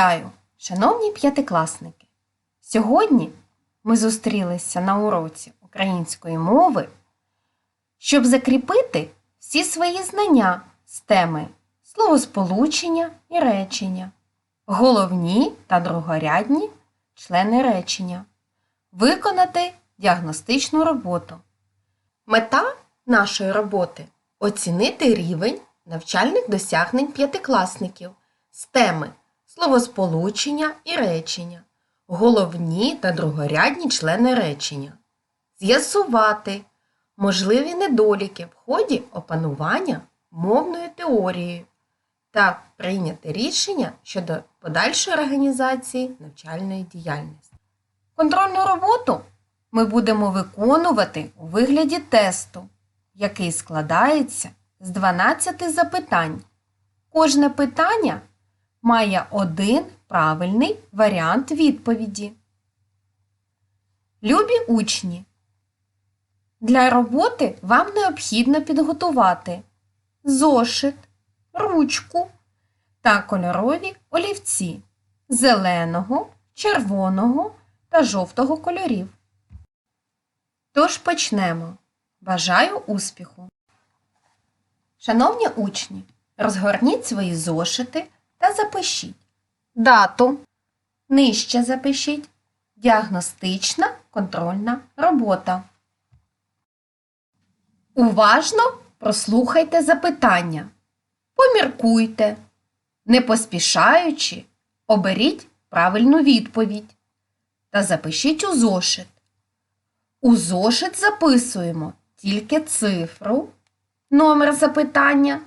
Вітаю, шановні п'ятикласники! Сьогодні ми зустрілися на уроці української мови, щоб закріпити всі свої знання з теми словосполучення і речення, головні та другорядні члени речення, виконати діагностичну роботу. Мета нашої роботи оцінити рівень навчальних досягнень п'ятикласників з теми словосполучення і речення, головні та другорядні члени речення, з'ясувати можливі недоліки в ході опанування мовною теорією та прийняти рішення щодо подальшої організації навчальної діяльності. Контрольну роботу ми будемо виконувати у вигляді тесту, який складається з 12 запитань. Кожне питання має один правильний варіант відповіді. Любі учні, для роботи вам необхідно підготувати зошит, ручку та кольорові олівці зеленого, червоного та жовтого кольорів. Тож почнемо. Бажаю успіху! Шановні учні, розгорніть свої зошити запишіть дату. Нижче запишіть діагностична контрольна робота. Уважно прослухайте запитання. Поміркуйте. Не поспішаючи, оберіть правильну відповідь та запишіть у зошит. У зошит записуємо тільки цифру, номер запитання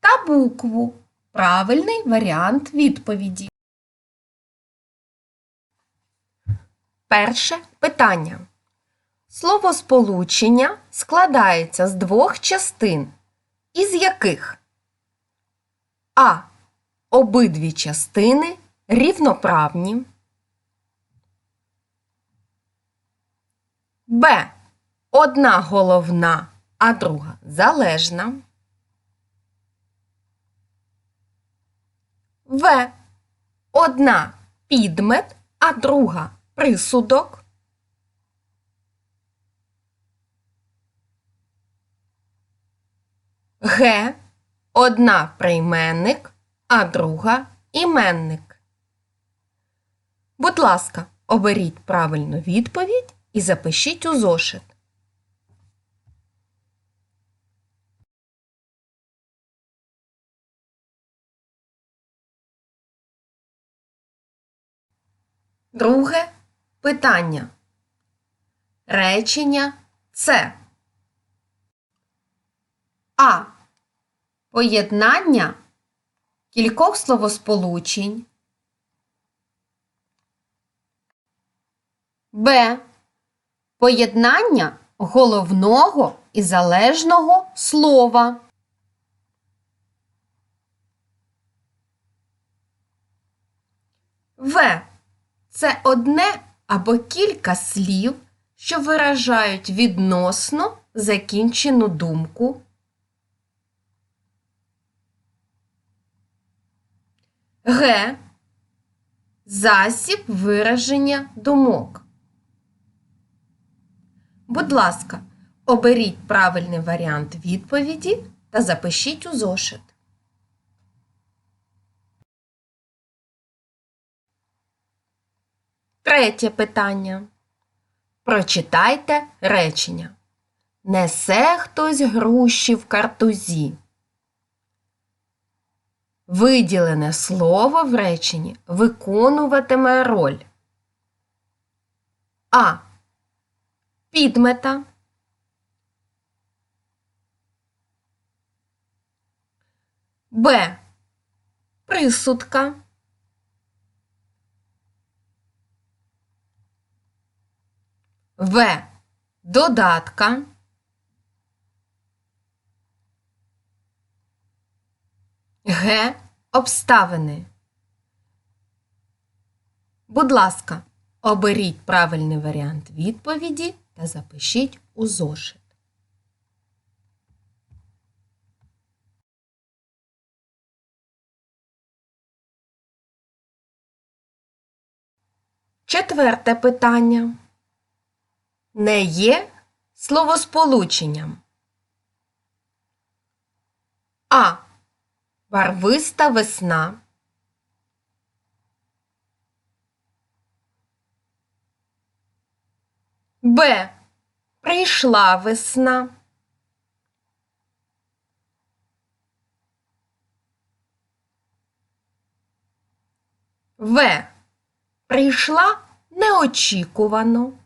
та букву. Правильний варіант відповіді. Перше питання. Словосполучення складається з двох частин, із яких А. Обидві частини рівноправні. Б. Одна головна, а друга залежна. В. Одна підмет, а друга присудок. Г. Одна прийменник, а друга іменник. Будь ласка, оберіть правильну відповідь і запишіть у зошит. Друге питання. Речення це А. Поєднання кількох словосполучень. Б. Поєднання головного і залежного слова. В. Це одне або кілька слів, що виражають відносно закінчену думку. Г. Засіб вираження думок. Будь ласка, оберіть правильний варіант відповіді та запишіть у зошит. Третє питання. Прочитайте речення. Несе хтось груші в картузі. Виділене слово в реченні виконуватиме роль. А. Підмета. Б. Присудка. В. Додатка. Г. Обставини. Будь ласка, оберіть правильний варіант відповіді та запишіть у зошит. Четверте питання. Не є словосполученням. А. Барвиста весна. Б. Прийшла весна. В. Прийшла неочікувано.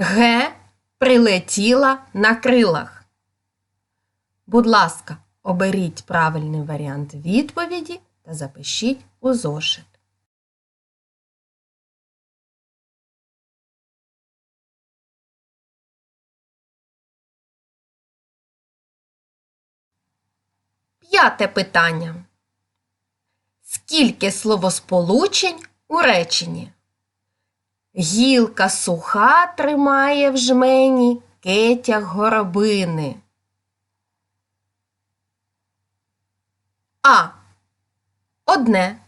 Г. Прилетіла на крилах. Будь ласка, оберіть правильний варіант відповіді та запишіть у зошит. П'яте питання. Скільки словосполучень у реченні? Гілка суха тримає в жмені кетях горобини. А. Одне.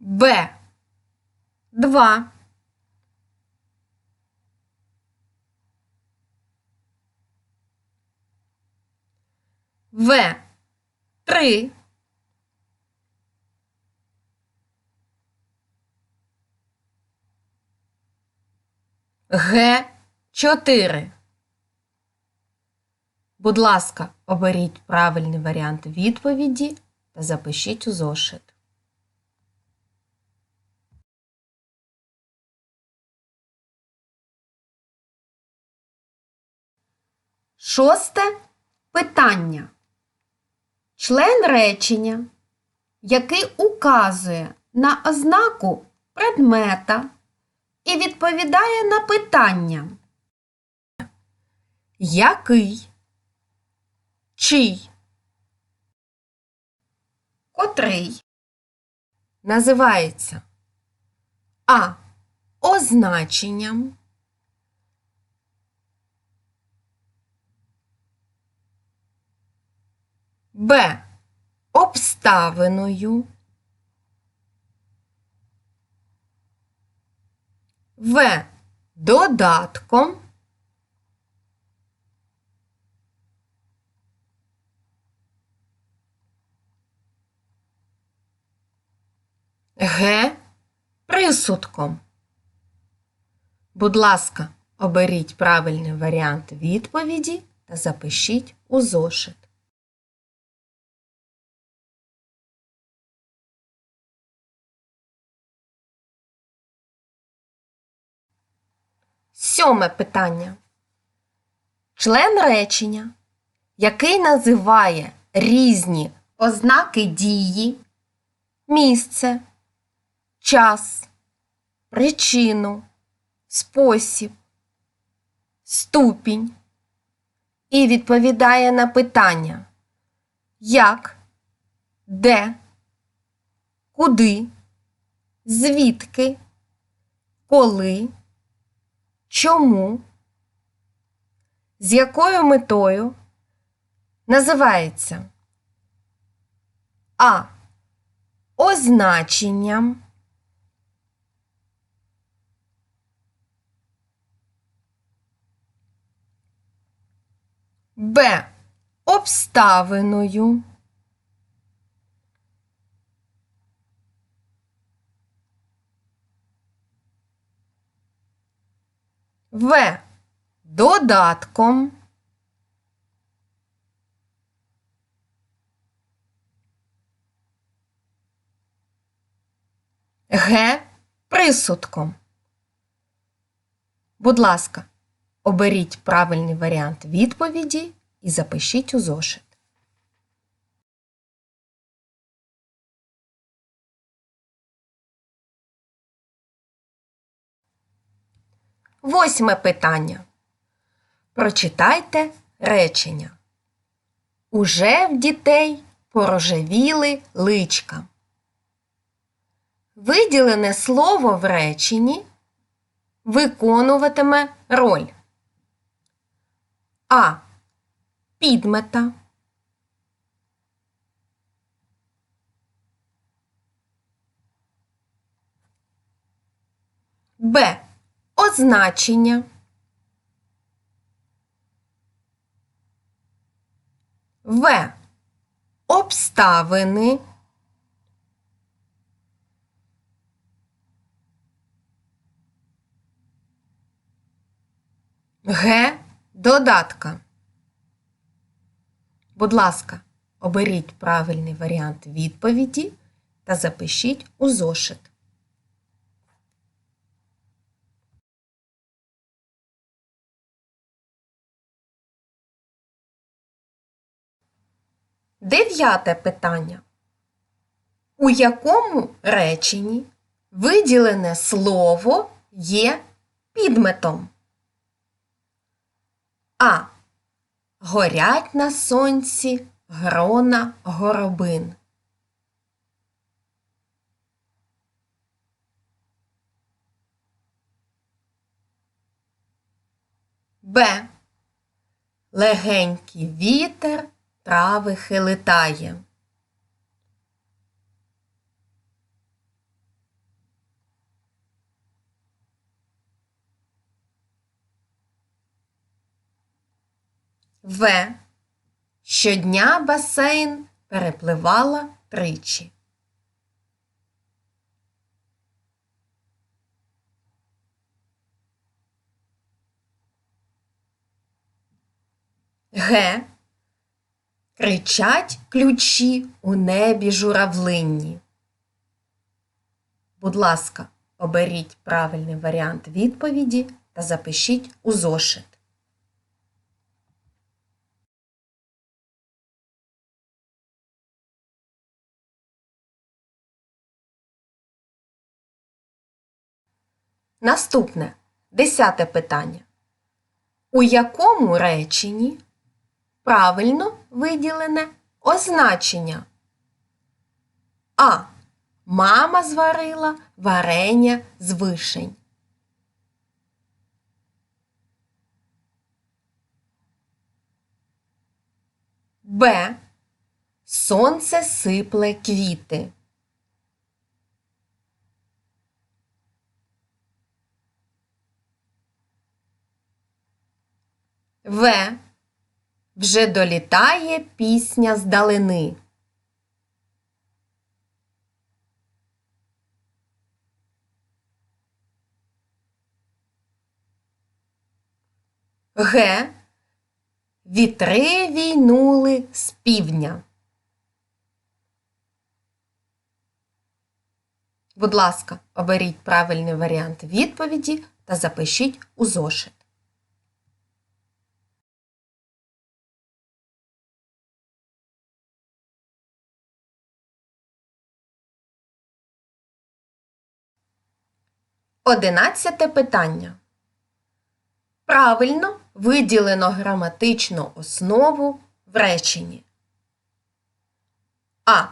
Б. Два. В. Три. Г. Чотири. Будь ласка, оберіть правильний варіант відповіді та запишіть у зошит. Шосте питання. Член речення, який указує на ознаку предмета і відповідає на питання. Який? Чий? Котрий? Називається А. Означенням. Б. Обставиною. В. Додатком. Г. Присудком. Будь ласка, оберіть правильний варіант відповіді та запишіть у зошит. Сьоме питання. Член речення, який називає різні ознаки дії, місце, час, причину, спосіб, ступінь і відповідає на питання як, де, куди, звідки, коли. Чому? З якою метою називається А. Означенням. Б. Обставиною. В. Додатком. Г. Присудком. Будь ласка, оберіть правильний варіант відповіді і запишіть у зошит. Восьме питання. Прочитайте речення. Уже в дітей порожевіли личка. Виділене слово в реченні виконуватиме роль А. Підмета. Б. Означення. В. Обставини. Г. Додатка. Будь ласка, оберіть правильний варіант відповіді та запишіть у зошит. Дев'яте питання. У якому реченні виділене слово є підметом? А. Горять на сонці грона горобин. Б. Легенький вітер трави хилитає. В. Щодня басейн перепливала тричі. Г. Кричать ключі у небі журавлинні. Будь ласка, оберіть правильний варіант відповіді та запишіть у зошит. Наступне десяте питання. У якому реченні правильно виділене означення? А. Мама зварила варення з вишень. Б. Сонце сипле квіти. В. Вже долітає пісня з далини. Г. Вітри війнули з півдня. Будь ласка, оберіть правильний варіант відповіді та запишіть у зошит. Одинадцяте питання. Правильно виділено граматичну основу в реченні. А.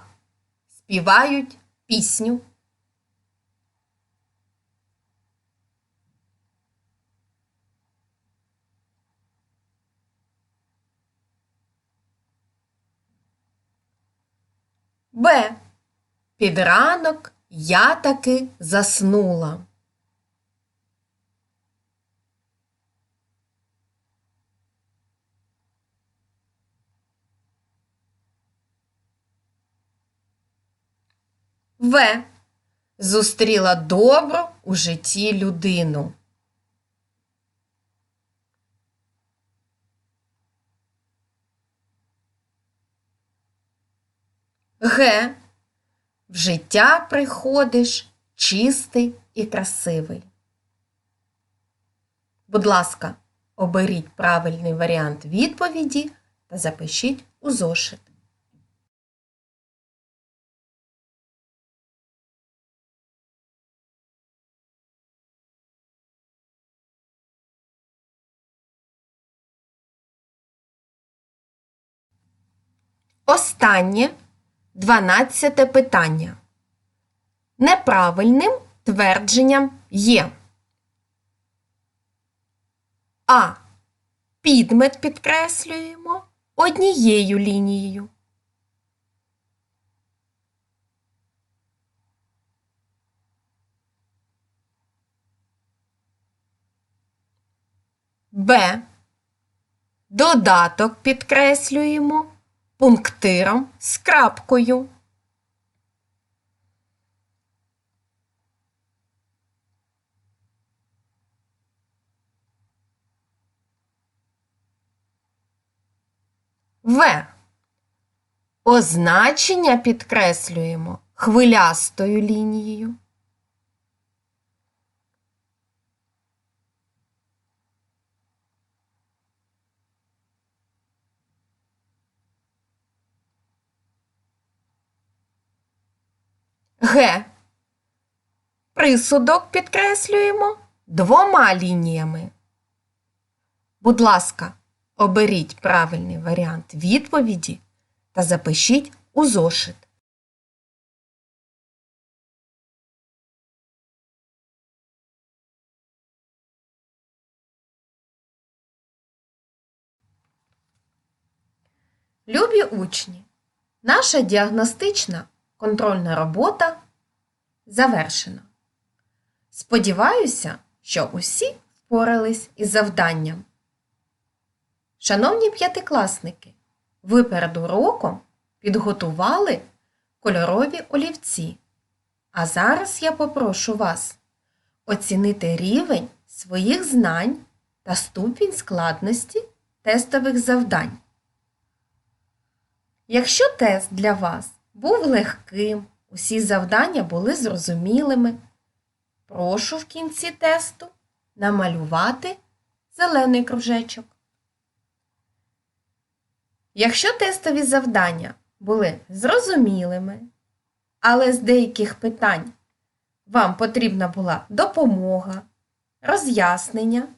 Співають пісню. Б. Під ранок я таки заснула. В. Зустріла добру у житті людину. Г. В життя приходиш чистий і красивий. Будь ласка, оберіть правильний варіант відповіді та запишіть у зошит. Останнє дванадцяте питання. Неправильним твердженням є А. Підмет підкреслюємо однією лінією. Б. Додаток підкреслюємо пунктиром з крапкою. В. Означення підкреслюємо хвилястою лінією. Г. Присудок підкреслюємо двома лініями. Будь ласка, оберіть правильний варіант відповіді та запишіть у зошит. Любі учні, наша діагностична контрольна робота завершена. Сподіваюся, що усі впорались із завданням. Шановні п'ятикласники, ви перед уроком підготували кольорові олівці. А зараз я попрошу вас оцінити рівень своїх знань та ступінь складності тестових завдань. Якщо тест для вас був легким, усі завдання були зрозумілими, прошу в кінці тесту намалювати зелений кружечок. Якщо тестові завдання були зрозумілими, але з деяких питань вам потрібна була допомога, роз'яснення,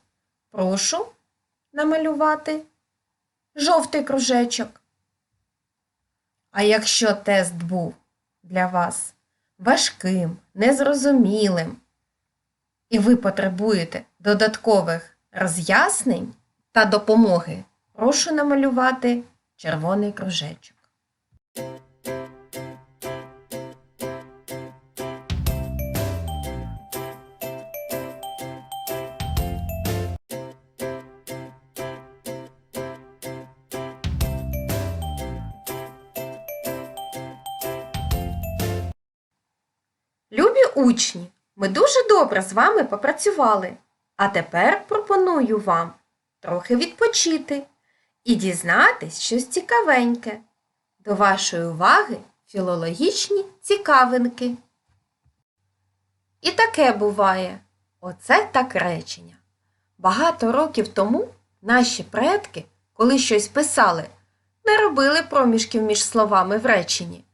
прошу намалювати жовтий кружечок. А якщо тест був для вас важким, незрозумілим, і ви потребуєте додаткових роз'яснень та допомоги, прошу намалювати червоний кружечок. Учні, ми дуже добре з вами попрацювали. А тепер пропоную вам трохи відпочити і дізнатись щось цікавеньке. До вашої уваги філологічні цікавинки. І таке буває. Оце так речення. Багато років тому наші предки, коли щось писали, не робили проміжків між словами в реченні.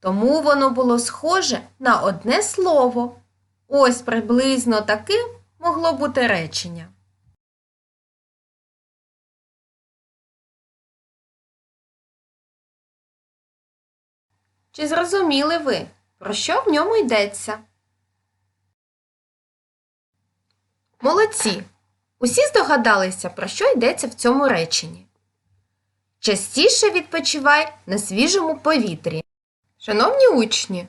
Тому воно було схоже на одне слово. Ось приблизно таким могло бути речення. Чи зрозуміли ви, про що в ньому йдеться? Молодці! Усі здогадалися, про що йдеться в цьому реченні. Частіше відпочивай на свіжому повітрі. Шановні учні,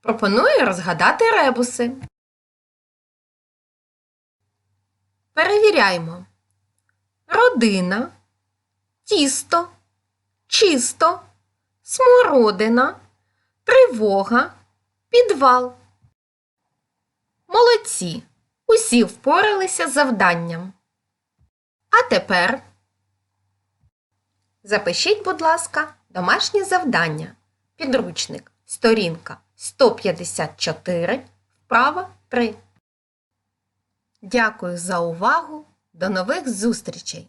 пропоную розгадати ребуси. Перевіряймо. Родина, тісто, чисто, смородина, тривога, підвал. Молодці! Усі впоралися з завданням. А тепер запишіть, будь ласка, домашнє завдання. Підручник. Сторінка 154. Вправа 3. Дякую за увагу. До нових зустрічей!